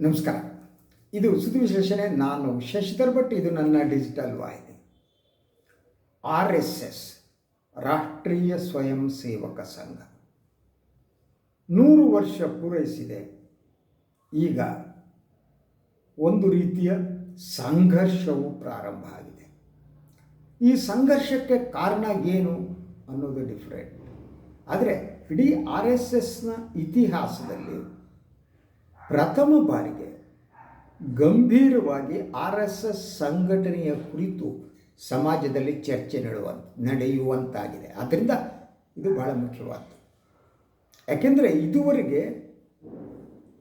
ನಮಸ್ಕಾರ. ಇದು ಸುದ್ದಿ ವಿಶ್ಲೇಷಣೆ ನಾನು ಶಶಿಧರ್ ಭಟ್. ಇದು ನನ್ನ ಡಿಜಿಟಲ್ ವಾಹಿನಿ. ಆರ್ ಎಸ್ ಎಸ್, ರಾಷ್ಟ್ರೀಯ ಸ್ವಯಂ ಸೇವಕ ಸಂಘ. ನೂರು ವರ್ಷ ಪೂರೈಸಿದೆ. ಈಗ ಒಂದು ರೀತಿಯ ಸಂಘರ್ಷವು ಪ್ರಾರಂಭ ಆಗಿದೆ. ಈ ಸಂಘರ್ಷಕ್ಕೆ ಕಾರಣ ಏನು ಅನ್ನೋದು ಡಿಫ್ರೆಂಟ್ ಆದರೆ ಇಡೀ ಆರ್ ಎಸ್ ಎಸ್ನ ಇತಿಹಾಸದಲ್ಲಿ ಪ್ರಥಮ ಬಾರಿಗೆ ಗಂಭೀರವಾಗಿ ಆರ್ ಎಸ್ ಎಸ್ ಸಂಘಟನೆಯ ಕುರಿತು ಸಮಾಜದಲ್ಲಿ ಚರ್ಚೆ ನಡೆಯುವ ನಡೆಯುವಂತಾಗಿದೆ. ಆದ್ದರಿಂದ ಇದು ಬಹಳ ಮುಖ್ಯವಾದ್ದು. ಯಾಕೆಂದರೆ ಇದುವರೆಗೆ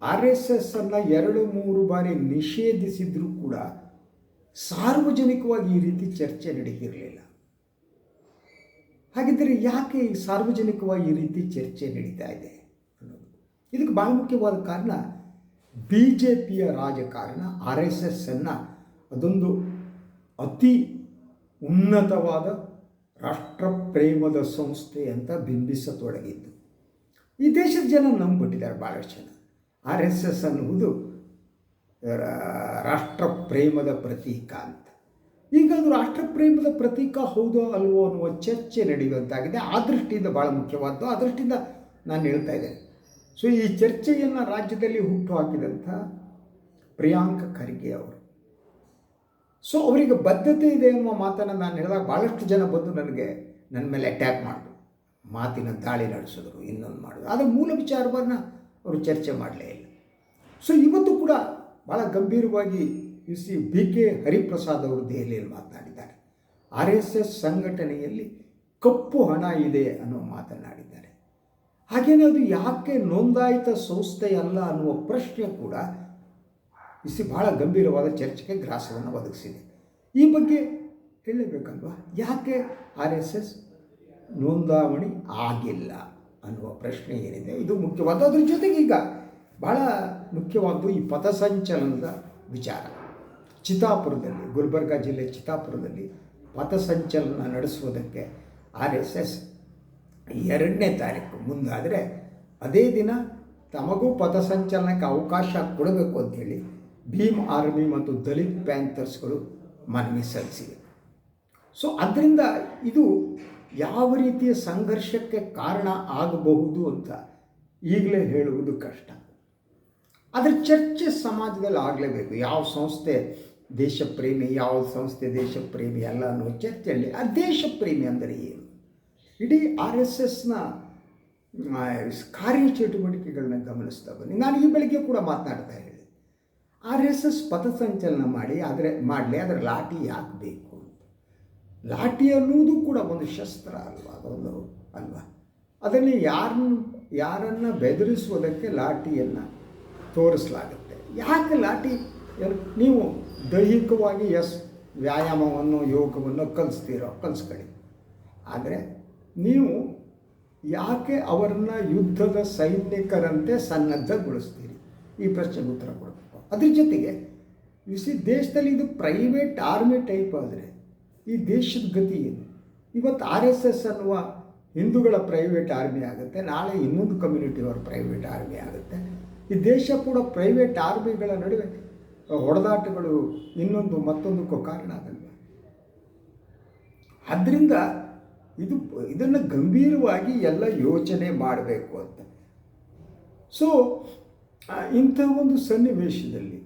ಆರ್ ಎಸ್ ಎಸ್ ಅನ್ನು ಎರಡು ಮೂರು ಬಾರಿ ನಿಷೇಧಿಸಿದರೂ ಕೂಡ ಸಾರ್ವಜನಿಕವಾಗಿ ಈ ರೀತಿ ಚರ್ಚೆ ನಡೀತಿರಲಿಲ್ಲ ಹಾಗಿದ್ದರೆ ಯಾಕೆ ಸಾರ್ವಜನಿಕವಾಗಿ ಈ ರೀತಿ ಚರ್ಚೆ ನಡೀತಾ ಇದೆ ಇದಕ್ಕೆ ಬಹಳ ಮುಖ್ಯವಾದ ಕಾರಣ ಬಿ ಜೆ ಪಿಯ ರಾಜಕಾರಣ ಆರ್ ಎಸ್ ಎಸ್ಸನ್ನು ಅದೊಂದು ಅತಿ ಉನ್ನತವಾದ ರಾಷ್ಟ್ರ ಪ್ರೇಮದ ಸಂಸ್ಥೆ ಅಂತ ಬಿಂಬಿಸತೊಡಗಿದ್ದು. ಈ ದೇಶದ ಜನ ನಂಬಿಟ್ಟಿದ್ದಾರೆ ಭಾಳಷ್ಟು ಜನ. ಆರ್ ಎಸ್ ಎಸ್ ಅನ್ನುವುದು ರಾಷ್ಟ್ರ ಪ್ರೇಮದ ಪ್ರತೀಕ ಅಂತ. ಈಗ ಅದು ರಾಷ್ಟ್ರ ಪ್ರೇಮದ ಪ್ರತೀಕ ಹೌದೋ ಅಲ್ವೋ ಅನ್ನುವ ಚರ್ಚೆ ನಡೆಯುವಂತಾಗಿದೆ. ಆ ದೃಷ್ಟಿಯಿಂದ ಭಾಳ ಮುಖ್ಯವಾದ್ದು. ಆ ದೃಷ್ಟಿಯಿಂದ ನಾನು ಹೇಳ್ತಾ ಇದ್ದೇನೆ. ಸೊ ಈ ಚರ್ಚೆಯನ್ನು ರಾಜ್ಯದಲ್ಲಿ ಹುಟ್ಟು ಹಾಕಿದಂಥ ಪ್ರಿಯಾಂಕ ಖರ್ಗೆ ಅವರು. ಸೊ ಅವರಿಗೆ ಬದ್ಧತೆ ಇದೆ ಎನ್ನುವ ಮಾತನ್ನು ನಾನು ಹೇಳಿದಾಗ ಭಾಳಷ್ಟು ಜನ ಬಂದು ನನಗೆ ನನ್ನ ಮೇಲೆ ಅಟ್ಯಾಕ್ ಮಾಡಿದ್ರು ಮಾತಿನ ದಾಳಿ ನಡೆಸಿದ್ರು, ಇನ್ನೊಂದು ಮಾಡಿದ್ರು ಆದರೆ ಮೂಲ ವಿಚಾರವನ್ನು ಅವರು ಚರ್ಚೆ ಮಾಡಲೇ ಇಲ್ಲ. ಸೊ ಇವತ್ತು ಕೂಡ ಭಾಳ ಗಂಭೀರವಾಗಿ you see B K Hariprasad ಅವರು ದೆಹಲಿಯಲ್ಲಿ ಮಾತನಾಡಿದ್ದಾರೆ. ಆರ್ ಎಸ್ ಎಸ್ ಸಂಘಟನೆಯಲ್ಲಿ ಕಪ್ಪು ಹಣ ಇದೆ ಅನ್ನೋ ಮಾತನಾಡಿದ್ದಾರೆ ಹಾಗೇನೇ ಅದು ಯಾಕೆ ನೋಂದಾಯಿತ ಸಂಸ್ಥೆ ಅಲ್ಲ ಅನ್ನುವ ಪ್ರಶ್ನೆ ಕೂಡ ಇಸಿ ಬಹಳ ಗಂಭೀರವಾದ ಚರ್ಚೆಗೆ ಗ್ರಾಸವನ್ನು ಒದಗಿಸಿದೆ. ಈ ಬಗ್ಗೆ ಹೇಳಬೇಕಲ್ವಾ? ಯಾಕೆ ಆರ್ ಎಸ್ ಎಸ್ ನೋಂದಾವಣಿ ಆಗಿಲ್ಲ ಅನ್ನುವ ಪ್ರಶ್ನೆ ಏನಿದೆ? ಇದು ಮುಖ್ಯವಾದ ಅದ್ರ ಜೊತೆಗೆ ಈಗ ಭಾಳ ಮುಖ್ಯವಾದ್ದು ಈ ಪಥಸಂಚಲನದ ವಿಚಾರ. ಚಿತಾಪುರದಲ್ಲಿ ಗುಲ್ಬರ್ಗ ಜಿಲ್ಲೆ ಚಿತಾಪುರದಲ್ಲಿ ಪಥಸಂಚಲನ ನಡೆಸುವುದಕ್ಕೆ ಆರ್ ಎಸ್ ಎಸ್ ಎರಡನೇ ತಾರೀಕು ಮುಂದಾದರೆ ಅದೇ ದಿನ ತಮಗೂ ಪಥಸಂಚಲನಕ್ಕೆ ಅವಕಾಶ ಕೊಡಬೇಕು ಅಂತೇಳಿ ಭೀಮ್ ಆರ್ಮಿ ಮತ್ತು ದಲಿತ್ ಪ್ಯಾಂಥರ್ಸ್ಗಳು ಮನವಿ ಸಲ್ಲಿಸಿವೆ. ಸೊ ಅದರಿಂದ ಇದು ಯಾವ ರೀತಿಯ ಸಂಘರ್ಷಕ್ಕೆ ಕಾರಣ ಆಗಬಹುದು ಅಂತ ಈಗಲೇ ಹೇಳುವುದು ಕಷ್ಟ. ಅದರ ಚರ್ಚೆ ಸಮಾಜದಲ್ಲಿ ಆಗಲೇಬೇಕು. ಯಾವ ಸಂಸ್ಥೆ ದೇಶಪ್ರೇಮಿ, ಯಾವ ಸಂಸ್ಥೆ ದೇಶಪ್ರೇಮಿ ಅಲ್ಲ ಅನ್ನೋ ಚರ್ಚೆಯಲ್ಲಿ ಆ ದೇಶಪ್ರೇಮಿ ಅಂದರೆ ಏನು? ಇಡೀ ಆರ್ ಎಸ್ ಎಸ್ನ ಕಾರ್ಯಚಟುವಟಿಕೆಗಳನ್ನ ಗಮನಿಸ್ತಾ ಬನ್ನಿ. ನಾನು ಈ ಬೆಳಿಗ್ಗೆ ಕೂಡ ಮಾತನಾಡ್ತಾ ಹೇಳಿ ಆರ್ ಎಸ್ ಎಸ್ ಪಥಸಂಚಲನ ಮಾಡಿ, ಆದರೆ ಮಾಡಲಿ ಅದರ ಲಾಠಿ ಯಾಕೆ ಬೇಕು ಅಂತ. ಲಾಠಿ ಅನ್ನುವುದು ಕೂಡ ಒಂದು ಶಸ್ತ್ರ ಅಲ್ವಾ, ಅದೊಂದು ಅಲ್ವಾ? ಅದನ್ನು ಯಾರನ್ನ ಯಾರನ್ನು ಬೆದರಿಸುವುದಕ್ಕೆ ಲಾಠಿಯನ್ನು ತೋರಿಸಲಾಗುತ್ತೆ. ಯಾಕೆ ಲಾಠಿ? ನೀವು ದೈಹಿಕವಾಗಿ ಎಸ್ ವ್ಯಾಯಾಮವನ್ನು, ಯೋಗವನ್ನು ಕಲಿಸ್ತೀರೋ, ಕಲಿಸ್ಕೊಳ್ಳಿ. ಆದರೆ ನೀವು ಯಾಕೆ ಅವರನ್ನ ಯುದ್ಧದ ಸೈನಿಕರಂತೆ ಸನ್ನದ್ಧಗೊಳಿಸ್ತೀರಿ? ಈ ಪ್ರಶ್ನೆಗೆ ಉತ್ತರ ಕೊಡಬೇಕು. ಅದ್ರ ಜೊತೆಗೆ ಸಿ ದೇಶದಲ್ಲಿ ಇದು ಪ್ರೈವೇಟ್ ಆರ್ಮಿ ಟೈಪ್ ಆದರೆ ಈ ದೇಶದ ಗತಿ ಏನು? ಇವತ್ತು ಆರ್ ಎಸ್ ಎಸ್ ಅನ್ನುವ ಹಿಂದೂಗಳ ಪ್ರೈವೇಟ್ ಆರ್ಮಿ ಆಗುತ್ತೆ, ನಾಳೆ ಇನ್ನೊಂದು ಕಮ್ಯುನಿಟಿಯವರ ಪ್ರೈವೇಟ್ ಆರ್ಮಿ ಆಗುತ್ತೆ. ಈ ದೇಶ ಕೂಡ ಪ್ರೈವೇಟ್ ಆರ್ಮಿಗಳ ನಡುವೆ ಹೊಡೆದಾಟಗಳು ಇನ್ನೊಂದು ಮತ್ತೊಂದಕ್ಕೂ ಕಾರಣ ಆಗಲ್ವ? ಆದ್ದರಿಂದ ಇದು ಇದನ್ನು ಗಂಭೀರವಾಗಿ ಎಲ್ಲ ಯೋಚನೆ ಮಾಡಬೇಕು ಅಂತ. ಸೊ ಇಂಥ ಒಂದು ಸನ್ನಿವೇಶದಲ್ಲಿ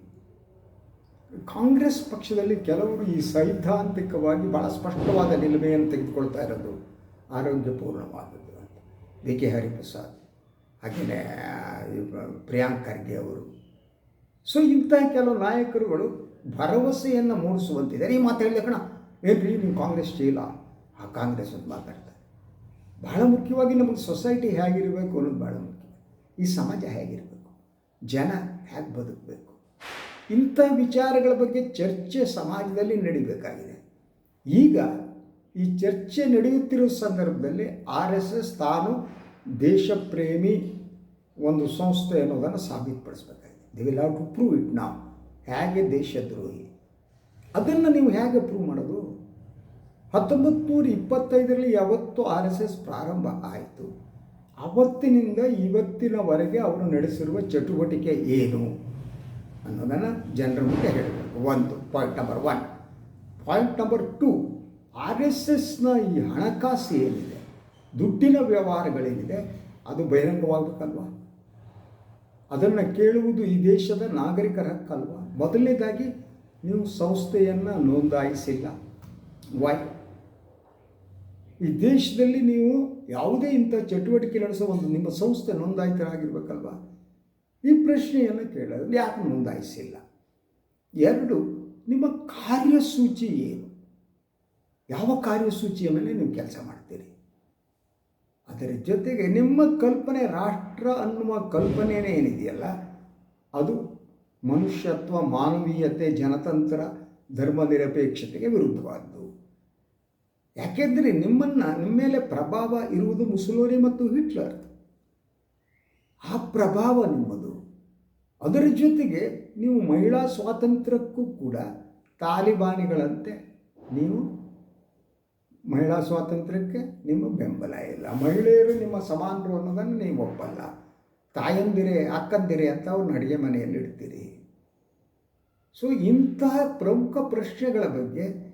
ಕಾಂಗ್ರೆಸ್ ಪಕ್ಷದಲ್ಲಿ ಕೆಲವರು ಈ ಸೈದ್ಧಾಂತಿಕವಾಗಿ ಭಾಳ ಸ್ಪಷ್ಟವಾದ ನಿಲುಮೆಯನ್ನು ತೆಗೆದುಕೊಳ್ತಾ ಇರೋದು ಆರೋಗ್ಯಪೂರ್ಣವಾದದ್ದು ಅಂತ. D K. ಹರಿಪ್ರಸಾದ್ ಹಾಗೆಯೇ ಪ್ರಿಯಾಂಕ್ ಖರ್ಗೆ ಅವರು. ಸೊ ಇಂಥ ಕೆಲವು ನಾಯಕರುಗಳು ಭರವಸೆಯನ್ನು ಮೂಡಿಸುವಂತಿದ್ದಾರೆ. ಈ ಮಾತು ಹೇಳಿದ ಕಣ, ಏನ್ರಿ, ನೀವು ಕಾಂಗ್ರೆಸ್ ಚೀಲ ಕಾಂಗ್ರೆಸ್ ಅಂತ ಮಾತಾಡ್ತಾರೆ. ಬಹಳ ಮುಖ್ಯವಾಗಿ ನಮಗೆ ಸೊಸೈಟಿ ಹೇಗಿರಬೇಕು ಅನ್ನೋದು ಭಾಳ ಮುಖ್ಯ. ಈ ಸಮಾಜ ಹೇಗಿರಬೇಕು? ಜನ ಹೇಗೆ ಬದುಕಬೇಕು? ಇಂಥ ವಿಚಾರಗಳ ಬಗ್ಗೆ ಚರ್ಚೆ ಸಮಾಜದಲ್ಲಿ ನಡಿಬೇಕಾಗಿದೆ. ಈಗ ಈ ಚರ್ಚೆ ನಡೆಯುತ್ತಿರುವ ಸಂದರ್ಭದಲ್ಲಿ ಆರ್ ಎಸ್ ಎಸ್ ತಾನು ದೇಶಪ್ರೇಮಿ ಒಂದು ಸಂಸ್ಥೆ ಅನ್ನೋದನ್ನು ಸಾಬೀತುಪಡಿಸ್ಬೇಕಾಗಿದೆ. They will have to prove it ನಾವು ಹೇಗೆ ದೇಶದ್ರೋಹಿ? ಅದನ್ನು ನೀವು ಹೇಗೆ ಪ್ರೂವ್ ಮಾಡೋದು ಹತ್ತೊಂಬತ್ತು ನೂರ ಇಪ್ಪತ್ತೈದರಲ್ಲಿ ಯಾವತ್ತು ಆರ್ ಎಸ್ ಎಸ್ ಪ್ರಾರಂಭ ಆಯಿತು. ಅವತ್ತಿನಿಂದ ಇವತ್ತಿನವರೆಗೆ ಅವರು ನಡೆಸಿರುವ ಚಟುವಟಿಕೆ ಏನು ಅನ್ನೋದನ್ನು ಜನರ ಮುಂದೆ ಹೇಳಬೇಕು. ಒಂದು point number one point number two R S ಎಸ್ನ ಈ ಹಣಕಾಸು ಏನಿದೆ, ದುಡ್ಡಿನ ವ್ಯವಹಾರಗಳೇನಿದೆ, ಅದು ಬಹಿರಂಗವಾಗಬೇಕಲ್ವ? ಅದನ್ನು ಕೇಳುವುದು ಈ ದೇಶದ ನಾಗರಿಕರ ಹಕ್ಕಲ್ವ ಮೊದಲನೇದಾಗಿ, ನೀವು ಸಂಸ್ಥೆಯನ್ನು ನೋಂದಾಯಿಸಿಲ್ಲ. ವೈ ಈ ದೇಶದಲ್ಲಿ ನೀವು ಯಾವುದೇ ಇಂಥ ಚಟುವಟಿಕೆ ನಡೆಸೋ ಒಂದು ನಿಮ್ಮ ಸಂಸ್ಥೆ ನೋಂದಾಯಿತರಾಗಿರ್ಬೇಕಲ್ವ? ಈ ಪ್ರಶ್ನೆಯನ್ನು ಕೇಳೋದು ಯಾಕೆ ನೋಂದಾಯಿಸಿಲ್ಲ. ಎರಡು, ನಿಮ್ಮ ಕಾರ್ಯಸೂಚಿ ಏನು? ಯಾವ ಕಾರ್ಯಸೂಚಿಯ ಮೇಲೆ ನೀವು ಕೆಲಸ ಮಾಡ್ತೀರಿ? ಅದರ ಜೊತೆಗೆ ನಿಮ್ಮ ಕಲ್ಪನೆ, ರಾಷ್ಟ್ರ ಅನ್ನುವ ಕಲ್ಪನೆಯೇ ಏನಿದೆಯಲ್ಲ, ಅದು ಮನುಷ್ಯತ್ವ, ಮಾನವೀಯತೆ, ಜನತಂತ್ರ ಧರ್ಮನಿರಪೇಕ್ಷತೆಗೆ ವಿರುದ್ಧವಾದ್ದು. ಯಾಕೆಂದರೆ ನಿಮ್ಮನ್ನು ನಿಮ್ಮ ಮೇಲೆ ಪ್ರಭಾವ ಇರುವುದು ಮುಸೋಲಿನಿ ಮತ್ತು ಹಿಟ್ಲರ್. ಆ ಪ್ರಭಾವ ನಿಮ್ಮದು. ಅದರ ಜೊತೆಗೆ ನೀವು ಮಹಿಳಾ ಸ್ವಾತಂತ್ರ್ಯಕ್ಕೂ ಕೂಡ ತಾಲಿಬಾನಿಗಳಂತೆ ನೀವು ಮಹಿಳಾ ಸ್ವಾತಂತ್ರ್ಯಕ್ಕೆ ನಿಮ್ಮ ಬೆಂಬಲ ಇಲ್ಲ. ಮಹಿಳೆಯರು ನಿಮ್ಮ ಸಮಾನರು ಅನ್ನೋದನ್ನು ನೀವು ಒಪ್ಪಲ್ಲ. ತಾಯಂದಿರೆ, ಅಕ್ಕಂದಿರೆ ಅಂತ ಅವ್ರನ್ನ ಅಡುಗೆ ಮನೆಯಲ್ಲಿ ಇಡ್ತೀರಿ. ಸೊ ಇಂತಹ ಪ್ರಮುಖ ಪ್ರಶ್ನೆಗಳ ಬಗ್ಗೆ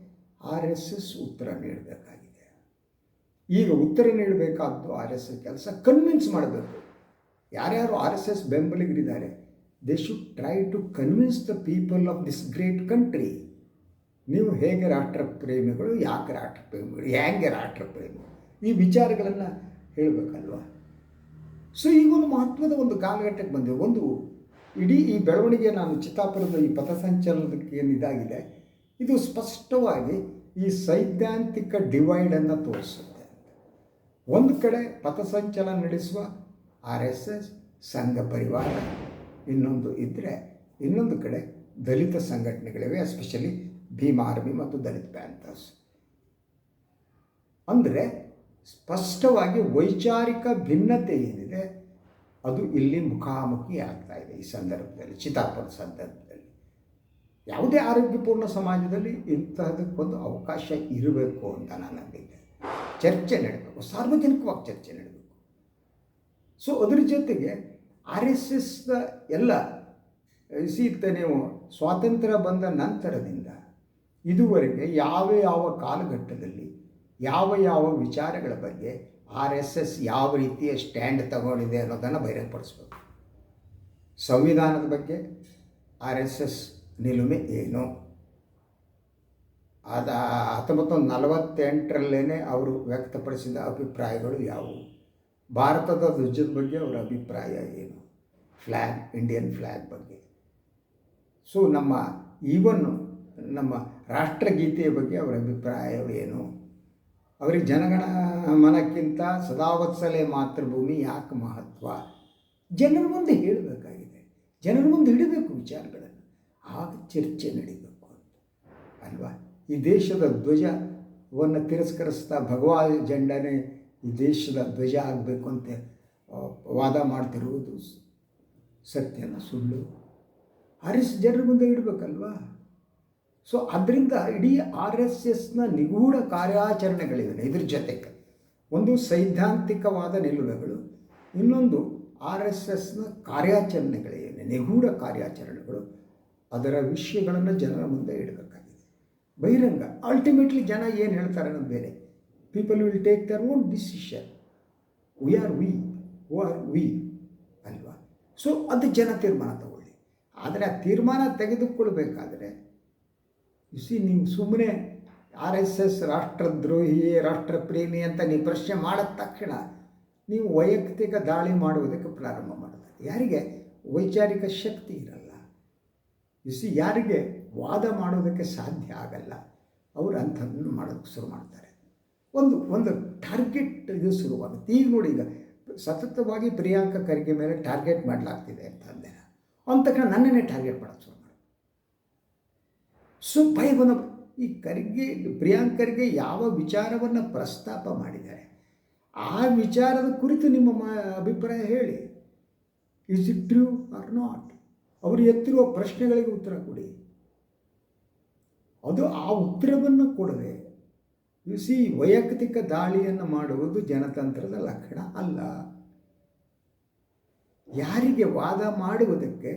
ಆರ್ ಎಸ್ ಎಸ್ ಉತ್ತರ ನೀಡಬೇಕಾಗಿದೆ. ಈಗ ಉತ್ತರ ನೀಡಬೇಕಾದ್ದು ಆರ್ ಎಸ್ ಎಸ್ ಕೆಲಸ ಕನ್ವಿನ್ಸ್ ಮಾಡಬೇಕು. ಯಾರ್ಯಾರು R S S ಬೆಂಬಲಿಗರಿದ್ದಾರೆ they should try to convince the people of this great country ನೀವು ಹೇಗೆ ರಾಷ್ಟ್ರ ಪ್ರೇಮಿಗಳು ಯಾಕೆ ರಾಷ್ಟ್ರ ಪ್ರೇಮಿಗಳು ಹೇಗೆ ರಾಷ್ಟ್ರ ಪ್ರೇಮಿಗಳು ಈ ವಿಚಾರಗಳನ್ನು ಹೇಳಬೇಕಲ್ವ? ಸೊ ಈಗ ಒಂದು ಮಹತ್ವದ ಒಂದು ಕಾಲಘಟ್ಟಕ್ಕೆ ಬಂದೆ ಒಂದು ಇಡೀ ಈ ಬೆಳವಣಿಗೆ ನಾನು ಚಿತ್ತಾಪುರದ ಈ ಪಥಸಂಚಲನಕ್ಕೆ ಏನು ಇದಾಗಿದೆ, ಇದು ಸ್ಪಷ್ಟವಾಗಿ ಈ ಸೈದ್ಧಾಂತಿಕ ಡಿವೈಡನ್ನು ತೋರಿಸುತ್ತೆ ಒಂದು ಕಡೆ ಪಥಸಂಚಲನ ನಡೆಸುವ ಆರ್ ಎಸ್ ಎಸ್, ಸಂಘ ಪರಿವಾರ, ಇನ್ನೊಂದು ಇದ್ದರೆ ಇನ್ನೊಂದು ಕಡೆ ದಲಿತ ಸಂಘಟನೆಗಳಿವೆ ಎಸ್ಪೆಷಲಿ ಭೀಮ್ ಆರ್ಮಿ ಮತ್ತು ದಲಿತ ಪ್ಯಾಂಥರ್ಸ್ ಅಂದರೆ ಸ್ಪಷ್ಟವಾಗಿ ವೈಚಾರಿಕ ಭಿನ್ನತೆ ಏನಿದೆ, ಅದು ಇಲ್ಲಿ ಮುಖಾಮುಖಿ ಆಗ್ತಾ ಇದೆ ಈ ಸಂದರ್ಭದಲ್ಲಿ, ಚಿತಾಪದ ಸಂದರ್ಭದಲ್ಲಿ. ಯಾವುದೇ ಆರೋಗ್ಯಪೂರ್ಣ ಸಮಾಜದಲ್ಲಿ ಇಂತಹದಕ್ಕೊಂದು ಅವಕಾಶ ಇರಬೇಕು ಅಂತ ನಾನು ಅಂದಿದ್ದೆ ಚರ್ಚೆ ನಡೆಯಬೇಕು ಸಾರ್ವಜನಿಕವಾಗಿ ಚರ್ಚೆ ನಡೆಬೇಕು. ಸೊ ಅದರ ಜೊತೆಗೆ ಆರ್ ಎಸ್ ಎಸ್ನ ಎಲ್ಲ ಸೀತ ನೀವು ಸ್ವಾತಂತ್ರ್ಯ ಬಂದ ನಂತರದಿಂದ ಇದುವರೆಗೆ ಯಾವ ಯಾವ ಕಾಲಘಟ್ಟದಲ್ಲಿ, ಯಾವ ಯಾವ ವಿಚಾರಗಳ ಬಗ್ಗೆ ಆರ್ ಎಸ್ ಎಸ್ ಯಾವ ರೀತಿಯ ಸ್ಟ್ಯಾಂಡ್ ತಗೊಂಡಿದೆ ಅನ್ನೋದನ್ನು ಬಹಿರಂಗಪಡಿಸ್ಬೇಕು. ಸಂವಿಧಾನದ ಬಗ್ಗೆ ಆರ್ ಎಸ್ ಎಸ್ ನಿಲುಮೆ, ಏನು. ಅದ ಹತ್ತೊಂಬತ್ತು ನಲವತ್ತೆಂಟರಲ್ಲೇ ಅವರು ವ್ಯಕ್ತಪಡಿಸಿದ ಅಭಿಪ್ರಾಯಗಳು ಯಾವುವು? ಭಾರತದ ಧ್ವಜದ ಬಗ್ಗೆ ಅವರ ಅಭಿಪ್ರಾಯ ಏನು? ಫ್ಲ್ಯಾಗ್ ಇಂಡಿಯನ್ ಫ್ಲ್ಯಾಗ್ ಬಗ್ಗೆ. ಸೊ, ನಮ್ಮ ಈವನ್ನು ನಮ್ಮ ರಾಷ್ಟ್ರಗೀತೆಯ ಬಗ್ಗೆ ಅವರ ಅಭಿಪ್ರಾಯ ಏನು? ಅವರಿಗೆ ಜನಗಣ ಮನಕ್ಕಿಂತ ಸದಾವತ್ಸಲೆ ಮಾತೃಭೂಮಿ ಯಾಕೆ ಮಹತ್ವ? ಜನರ ಮುಂದೆ ಹೇಳಬೇಕಾಗಿದೆ. ಜನರ ಮುಂದೆ ಹಿಡಬೇಕು ವಿಚಾರಗಳನ್ನು ಆಗ ಚರ್ಚೆ ನಡೀಬೇಕು ಅಂತ. ಅಲ್ವಾ? ಈ ದೇಶದ ಧ್ವಜವನ್ನು ತಿರಸ್ಕರಿಸ್ತಾ ಭಗವಾ ಜೆಂಡನೇ ಈ ದೇಶದ ಧ್ವಜ ಆಗಬೇಕು ಅಂತ ವಾದ ಮಾಡ್ತಿರುವುದು ಸತ್ಯನ ಸುಳ್ಳು. ಆರ್ ಜನರ ಮುಂದೆ ಇಡಬೇಕಲ್ವಾ? ಸೊ ಅದರಿಂದ ಇಡೀ ಆರ್ ಎಸ್ ಎಸ್ನ ನಿಗೂಢ ಕಾರ್ಯಾಚರಣೆಗಳಿವೆ ಇದ್ರ ಜೊತೆಗೆ. ಒಂದು ಸೈದ್ಧಾಂತಿಕವಾದ ನಿಲುವೆಗಳು, ಇನ್ನೊಂದು ಆರ್ ಎಸ್ ಎಸ್ನ ಕಾರ್ಯಾಚರಣೆಗಳೇನು, ನಿಗೂಢ ಕಾರ್ಯಾಚರಣೆಗಳು. ಅದರ ವಿಷಯಗಳನ್ನು ಜನರ ಮುಂದೆ ಇಡಬೇಕಾಗಿದೆ. ಬಹಿರಂಗ ಅಲ್ಟಿಮೇಟ್ಲಿ ಜನ ಏನು ಹೇಳ್ತಾರೆ ಅನ್ನೋದು ಬೇರೆ. People will take their own decision we are we who are we ಅಲ್ವಾ? ಸೊ ಅದು ಜನ ತೀರ್ಮಾನ ತಗೊಳ್ಳಿ. ಆದರೆ ಆ ತೀರ್ಮಾನ ತೆಗೆದುಕೊಳ್ಬೇಕಾದ್ರೆ ಸಿ ನೀವು ಸುಮ್ಮನೆ ಆರ್ ಎಸ್ ಎಸ್ ರಾಷ್ಟ್ರದ್ರೋಹಿ, ರಾಷ್ಟ್ರಪ್ರೇಮಿ ಅಂತ ನೀವು ಪ್ರಶ್ನೆ ಮಾಡಿದ ತಕ್ಷಣ ನೀವು ವೈಯಕ್ತಿಕ ದಾಳಿ ಮಾಡುವುದಕ್ಕೆ ಪ್ರಾರಂಭ ಮಾಡಬೇಕು ಯಾರಿಗೆ? ವೈಚಾರಿಕ ಶಕ್ತಿ ಇರಲ್ಲ. ಸಿ ಯಾರಿಗೆ ವಾದ ಮಾಡೋದಕ್ಕೆ ಸಾಧ್ಯ ಆಗಲ್ಲ, ಅವರು ಅಂಥದ್ದನ್ನು ಮಾಡೋದಕ್ಕೆ ಶುರು ಮಾಡ್ತಾರೆ. ಒಂದು ಒಂದು ಟಾರ್ಗೆಟ್ ಇದು ಶುರುವಾಗುತ್ತೆ. ಈಗ ನೋಡಿ, ಈಗ ಸತತವಾಗಿ ಪ್ರಿಯಾಂಕ ಖರ್ಗೆ ಮೇಲೆ ಟಾರ್ಗೆಟ್ ಮಾಡಲಾಗ್ತಿದೆ ಅಂತ ಅಂದೆ ಅಂದ ನನ್ನನ್ನೇ ಟಾರ್ಗೆಟ್ ಮಾಡೋಕೆ ಶುರು ಮಾಡಿ. ಸೊ ಬಂದ ಈ ಖರ್ಗೆ ಪ್ರಿಯಾಂಕರಿಗೆ ಯಾವ ವಿಚಾರವನ್ನು ಪ್ರಸ್ತಾಪ ಮಾಡಿದ್ದಾರೆ, ಆ ವಿಚಾರದ ಕುರಿತು ನಿಮ್ಮ ಅಭಿಪ್ರಾಯ ಹೇಳಿ. Is it true or not ಅವರು ಎತ್ತಿರುವ ಪ್ರಶ್ನೆಗಳಿಗೆ ಉತ್ತರ ಕೊಡಿ. ಅದು ಆ ಉತ್ತರವನ್ನು ಕೊಡದೆ ಯು ಸಿ ವೈಯಕ್ತಿಕ ದಾಳಿಯನ್ನು ಮಾಡುವುದು ಜನತಂತ್ರದ ಲಕ್ಷಣ ಅಲ್ಲ. ಯಾರಿಗೆ ವಾದ ಮಾಡುವುದಕ್ಕೆ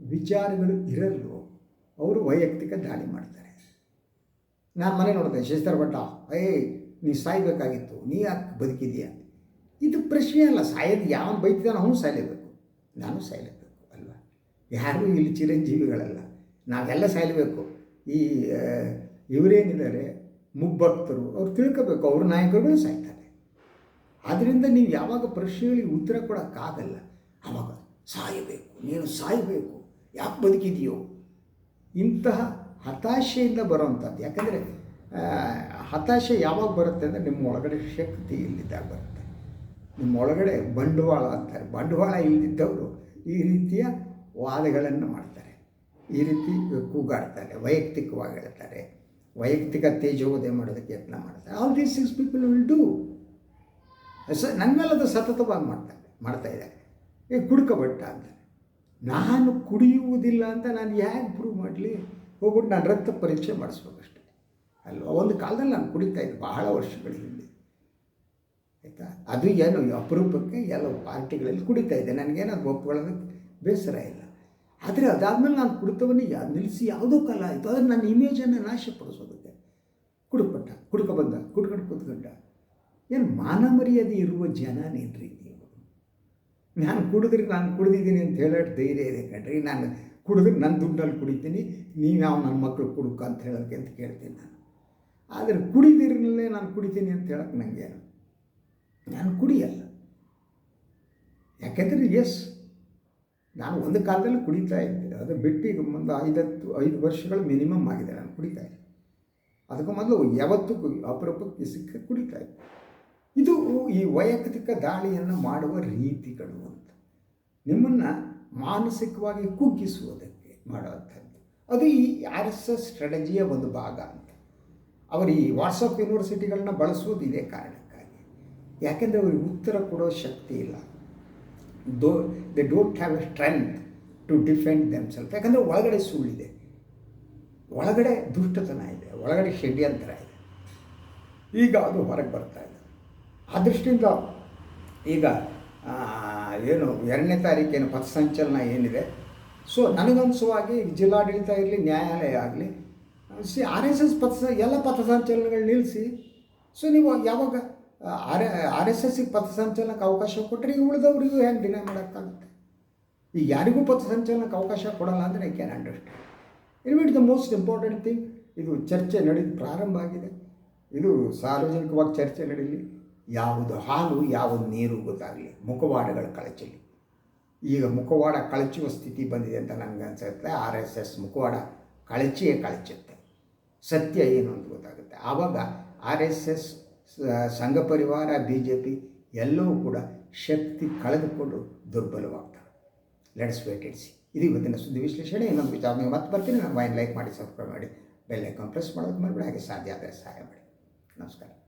ವಿಚಾರಗಳು ಇರಲ್ಲೋ ಅವರು ವೈಯಕ್ತಿಕ ದಾಳಿ ಮಾಡ್ತಾರೆ ನಾನು ಮನೆ ನೋಡಿದೆ ಶಶಿಧರ ಭಟ್ಟ ಏಯ್ ನೀ ಸಾಯ್ಬೇಕಾಗಿತ್ತು, ನೀ ಯಾಕೆ ಬದುಕಿದೆಯಾ? ಇದು ಪ್ರಶ್ನೆ ಅಲ್ಲ, ಸಾಯೋದು ಯಾವ ಬೈತಿದ್ದಾನೋ ಅವನು ಸಾಯಲೇಬೇಕು. ನಾನು ಸಾಯಲೇಬೇಕು. ಯಾರೂ ಇಲ್ಲಿ ಚಿರಂಜೀವಿಗಳಲ್ಲ. ನಾವೆಲ್ಲ ಸಾಯಬೇಕು. ಈ ಇವರೇನಿದ್ದಾರೆ ಮುಬ್ಬಕ್ತರು ಅವ್ರು ತಿಳ್ಕೋಬೇಕು, ಅವ್ರ ನಾಯಕರುಗಳು ಸಾಯ್ತಾರೆ. ಆದ್ದರಿಂದ ನೀವು ಯಾವಾಗ ಪ್ರಶ್ನೆಗಳಿಗೆ ಉತ್ತರ ಕೊಡೋಕ್ಕಾಗಲ್ಲ. ಆವಾಗ ಸಾಯಬೇಕು, ನೀನು ಸಾಯಬೇಕು. ಯಾಕೆ ಬದುಕಿದೆಯೋ? ಇಂತಹ ಹತಾಶೆಯಿಂದ ಬರೋವಂಥದ್ದು ಯಾಕಂದರೆ ಹತಾಶೆ ಯಾವಾಗ ಬರುತ್ತೆ ಅಂದರೆ ನಿಮ್ಮ ಒಳಗಡೆ ಶಕ್ತಿ ಇಲ್ಲಿದ್ದಾಗ ಬರುತ್ತೆ. ನಿಮ್ಮ ಒಳಗಡೆ ಬಂಡವಾಳ ಅಂತಾರೆ. ಬಂಡವಾಳ ಇಲ್ಲದಿದ್ದವರು ಈ ರೀತಿಯ ವಾದಗಳನ್ನು ಮಾಡ್ತಾರೆ. ಈ ರೀತಿ ಕೂಗಾಡ್ತಾರೆ ವೈಯಕ್ತಿಕವಾಗಿ ಹೇಳ್ತಾರೆ ವೈಯಕ್ತಿಕ ತೇಜೋದಯ ಮಾಡೋದಕ್ಕೆ ಯತ್ನ ಮಾಡ್ತಾರೆ. All these six people will do so ನನ್ನ ಮೇಲೆ ಅದು ಸತತವಾಗಿ ಮಾಡ್ತಾರೆ, ಮಾಡ್ತಾ ಇದ್ದಾರೆ. ಏ ಕುಡ್ಕೊಬಟ್ಟ ಅಂತಾರೆ. ನಾನು ಕುಡಿಯುವುದಿಲ್ಲ ಅಂತ ನಾನು ಹೇಗೆ ಪ್ರೂವ್ ಮಾಡಲಿ? ಹೋಗ್ಬಿಟ್ಟು ನಾನು ರಕ್ತ ಪರೀಕ್ಷೆ ಮಾಡಿಸ್ಬೇಕಷ್ಟೆ. ಅಲ್ವಾ? ಒಂದು ಕಾಲದಲ್ಲಿ ನಾನು ಕುಡಿತಾ ಇದ್ದೆ, ಬಹಳ ವರ್ಷಗಳ ಹಿಂದೆ. ಆಯಿತಾ? ಅದು ಏನು ಅಪರೂಪಕ್ಕೆ ಎಲ್ಲ ಪಾರ್ಟಿಗಳಲ್ಲಿ ಕುಡಿತಾ ಇದ್ದೆ. ನನಗೇನು ಅದು ಒಪ್ಕೊಳ್ಳೋದಕ್ಕೆ ಬೇಸರ ಇಲ್ಲ. ಆದರೆ ಅದಾದಮೇಲೆ ನಾನು ಕುಡಿತವನ್ನು ಯಾ ನಿಲ್ಲಿಸಿ ಯಾವುದೋ ಕಾಲ ಆಯಿತು. ಆದರೆ ನನ್ನ ಇಮೇಜನ್ನು ನಾಶಪಡಿಸೋದಕ್ಕೆ ಕುಡುಪಟ್ಟ, ಕುಡ್ಕೊ ಬಂದ, ಕುಡ್ಕೊಂಡು ಕೂತ್ಕೊಂಡ. ಏನು ಮಾನ ಮರ್ಯಾದೆ ಇರುವ ಜನನೇನ್ರಿ ನೀವು. ನಾನು ಕುಡಿದ್ರೆ ನಾನು ಕುಡಿದಿದ್ದೀನಿ ಅಂತ ಹೇಳೋಕ್ಕೆ ಧೈರ್ಯ ಇದೆ ಕಣ್ರಿ. ನಾನು ಕುಡಿದ್ರೆ ನನ್ನ ದುಡ್ಡಲ್ಲಿ ಕುಡಿತೀನಿ ನೀನು ಯಾವ ನನ್ನ ಮಕ್ಕಳು ಕುಡುಕ ಅಂತ ಹೇಳೋಕ್ಕೆ ಅಂತ ಕೇಳ್ತೀನಿ ನಾನು. ಆದರೆ ಕುಡಿದಿರಲೇ ನಾನು ಕುಡಿತೀನಿ ಅಂತ ಹೇಳೋಕ್ಕೆ ನನಗೇನು ನಾನು ಕುಡಿಯಲ್ಲ. ಯಾಕೆಂದರೆ ಎಸ್ ನಾನು ಒಂದು ಕಾಲದಲ್ಲಿ ಕುಡಿತಾ ಇದ್ದೆ ಅದು ಬಿಟ್ಟು ಈಗ ಒಂದು ಐದತ್ತು, ಐದು ವರ್ಷಗಳು ಮಿನಿಮಮ್ ಆಗಿದೆ ನಾನು ಕುಡಿತಾ ಇದ್ದೆ ಅದಕ್ಕೂ ಮೊದಲು ಯಾವತ್ತೂ ಅಪರೂಪಕ್ಕೆ ಸಿಕ್ಕ ಕುಡಿತಾ ಇದ್ದೆ. ಇದು ಈ ವೈಯಕ್ತಿಕ ದಾಳಿಯನ್ನು ಮಾಡುವ ರೀತಿಗಳು ಅಂತ. ನಿಮ್ಮನ್ನು ಮಾನಸಿಕವಾಗಿ ಕುಗ್ಗಿಸುವುದಕ್ಕೆ ಮಾಡುವಂಥದ್ದು. ಅದು ಈ ಆರ್ ಎಸ್ ಎಸ್ ಸ್ಟ್ರಾಟಜಿಯ ಒಂದು ಭಾಗ ಅಂತ. ಅವರು ಈ ವಾಟ್ಸಪ್ ಯೂನಿವರ್ಸಿಟಿಗಳನ್ನ ಬಳಸುವುದು ಇದೇ ಕಾರಣಕ್ಕಾಗಿ. ಯಾಕೆಂದರೆ ಅವರಿಗೆ ಉತ್ತರ ಕೊಡೋ ಶಕ್ತಿ ಇಲ್ಲ. Though they don't have a strength to defend themself ಯಾಕಂದರೆ ಒಳಗಡೆ ಸುಳ್ಳಿದೆ. ಒಳಗಡೆ ದುಷ್ಟತನ ಇದೆ. ಒಳಗಡೆ ಷಡ್ಯಂತರ ಇದೆ. ಈಗ ಅದು ಹೊರಗೆ ಬರ್ತಾ ಇದೆ. ಆ ದೃಷ್ಟಿಯಿಂದ ಈಗ ಏನು, ಎರಡನೇ ತಾರೀಕೇನು ಪಥಸಂಚಲನ ಏನಿದೆ? ಸೊ ನನಗನ್ಸುವಾಗಿ ಜಿಲ್ಲಾಡಳಿತ ಇರಲಿ, ನ್ಯಾಯಾಲಯ ಆಗಲಿ, ಸಿ ಆರ್ ಎಸ್ ಎಸ್ ಪಥ ಎಲ್ಲ ಪಥಸಂಚಲನಗಳು ನಿಲ್ಲಿಸಿ ಸೊ ನೀವು ಯಾವಾಗ ಆರ್ ಆರ್ ಎಸ್ ಎಸ್ಸಿಗೆ ಪಥಸಂಚಲನಕ್ಕೆ ಅವಕಾಶ ಕೊಟ್ಟರೆ ಈಗ ಉಳಿದವರಿಗೂ ಹೆಂಗೆ ಡಿನೈ ಮಾಡೋಕ್ಕಾಗುತ್ತೆ? ಈಗ ಯಾರಿಗೂ ಪಥಸಂಚಲನಕ್ಕೆ ಅವಕಾಶ ಕೊಡಲ್ಲ ಅಂದರೆ I can understand. But the most important thing ಇದು ಚರ್ಚೆ ನಡೆದು ಪ್ರಾರಂಭ ಆಗಿದೆ. ಇದು ಸಾರ್ವಜನಿಕವಾಗಿ ಚರ್ಚೆ ನಡೀಲಿ. ಯಾವುದು ಹಾಲು, ಯಾವುದು ನೀರು ಗೊತ್ತಾಗಲಿ. ಮುಖವಾಡಗಳ ಕಳಚಲಿ. ಈಗ ಮುಖವಾಡ ಕಳಚುವ ಸ್ಥಿತಿ ಬಂದಿದೆ ಅಂತ ನನಗೆ ಅನ್ಸುತ್ತೆ. ಆರ್ ಎಸ್ ಎಸ್ ಮುಖವಾಡ ಕಳಚಿಯೇ ಕಳಚುತ್ತೆ. ಸತ್ಯ ಏನು ಅಂತ ಗೊತ್ತಾಗುತ್ತೆ. ಆವಾಗ ಆರ್ ಎಸ್ ಎಸ್ ಸಂಘ ಪರಿವಾರ ಬಿ ಜೆ ಪಿ ಎಲ್ಲವೂ ಕೂಡ ಶಕ್ತಿ ಕಳೆದುಕೊಂಡು ದುರ್ಬಲವಾಗ್ತವೆ. ಲೆಟ್ಸ್ ವೇಟ್ ಇಟ್ ಸಿ ಇದು ಇವತ್ತಿನ ಸುದ್ದಿ ವಿಶ್ಲೇಷಣೆ. ಇನ್ನೊಂದು ವಿಚಾರ ನೀವು ಮತ್ತೆ ಬರ್ತೀನಿ. ನಾನು ವೈನ್ ಲೈಕ್ ಮಾಡಿ ಸಬ್ಸ್ಕ್ರೈಬ್ ಮಾಡಿ ಬೆಲ್ ಐಕಾನ್ ಪ್ರೆಸ್ ಮಾಡೋದು ಮಾಡಿಬಿಡಿ ಹಾಗೆ ಸಾಧ್ಯ ಆದರೆ ಸಹಾಯ ಮಾಡಿ. ನಮಸ್ಕಾರ.